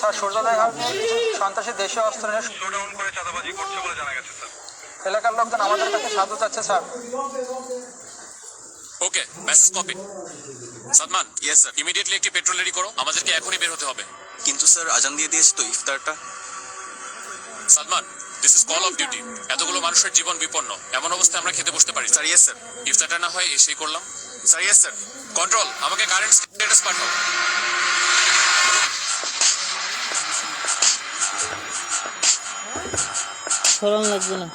Sir সূর্যোদয় সন্ত্রাসী দেশীয় অস্ত্র নিয়ে করে চাঁদাবাজি করছে বলে জানা গেছে স্যার। এলাকার লোকজন আমাদের কাছে সাহায্য চাচ্ছে sir. Okay message copy Sadman yes sir immediately একটি পেট্রোল রেডি করো। আমাদেরকে এখনই বের হতে হবে। কিন্তু স্যার আজান দিয়ে দিয়েছে তো ইফতারটা। Sadman this is call of duty এতগুলো মানুষের জীবন বিপন্ন। এমন অবস্থায় আমরা খেতে বসতে পারি। স্যার ইয়েস স্যার ইফতারটা না হয় এসেই করলাম। স্যার ইয়েস স্যার কন্ট্রোল আমাকে কারেন্ট স্ট্যাটাস পাঠাও। সরণ লাগবে না।